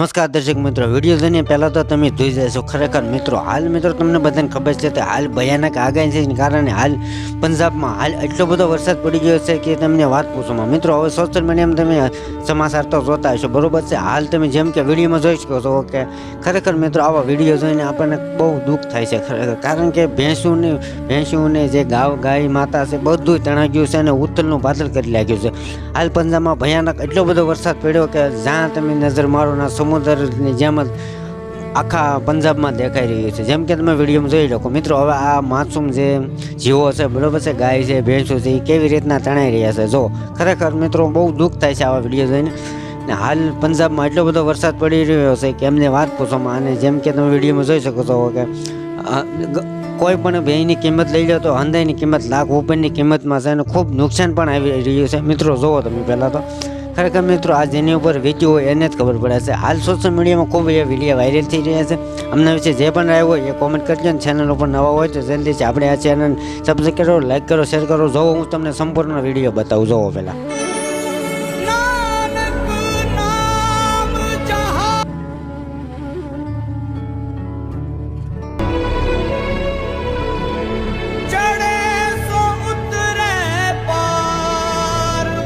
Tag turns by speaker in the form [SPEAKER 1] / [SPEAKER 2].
[SPEAKER 1] નમસ્કાર દર્શક મિત્રો, વીડિયો જોઈને પહેલાં તો તમે જોઈ જશો ખરેખર મિત્રો, હાલ મિત્રો તમને બધાને ખબર છે કે હાલ ભયાનક આગાહી છે કારણે હાલ પંજાબમાં હાલ એટલો બધો વરસાદ પડી ગયો છે કે તમને વાત પૂછવામાં મિત્રો, હવે સોશિયલ મીડિયામાં તમે સમાચાર તો જોતા હશો, બરોબર છે? હાલ તમે જેમ કે વિડીયોમાં જોઈ શકો છો કે ખરેખર મિત્રો આવા વીડિયો જોઈને આપણને બહુ દુઃખ થાય છે ખરેખર. કારણ કે ભેંસુને ભેંસુને જે ગાવ, ગાય માતા છે બધું તણાઈ ગયું છે અને ઉથલનું પાતળ કરી લાગ્યું છે. હાલ પંજાબમાં ભયાનક એટલો બધો વરસાદ પડ્યો કે જ્યાં તમે નજર મારો ના સમુદ્રની જેમ જ આખા પંજાબમાં દેખાઈ રહ્યું છે. જેમ કે તમે વિડીયોમાં જોઈ લો મિત્રો હવે આ માસૂમ જે જીવો છે બરોબર છે ગાય છે ભેંસો છે એ કેવી રીતના તણાઈ રહ્યા છે? જો ખરેખર મિત્રો બહુ દુઃખ થાય છે આવા વીડિયો જોઈને. ને હાલ પંજાબમાં એટલો બધો વરસાદ પડી રહ્યો છે કે એમને વાત પૂછવામાં અને જેમ કે તમે વિડીયોમાં જોઈ શકો છો કે અ, ગ- કોઈ પણ ભેંની કિંમત લઈ લો તો હંધાઈની કિંમત લાખ ઉપરની કિંમતમાં છે અને ખૂબ નુકસાન પણ આવી રહ્યું છે. મિત્રો જોવો તમે પહેલાં તો. ખરેખર મિત્રો, આ જેની ઉપર વીત્યું હોય એને જ ખબર પડે છે. હાલ સોશિયલ મીડિયામાં ખૂબ એ વીડિયો વાયરલ થઈ રહ્યા છે. અમને વિશે જે પણ આવ્યો હોય એ કોમેન્ટ કરજો ને ચેનલ ઉપર નવા હોય તો જલ્દીથી આપણે આ ચેનલ સબસ્ક્રાઈબ કરો લાઈક કરો શેર કરો. જોવો હું તમને સંપૂર્ણ વીડિયો બતાવું. જોવો પહેલાં.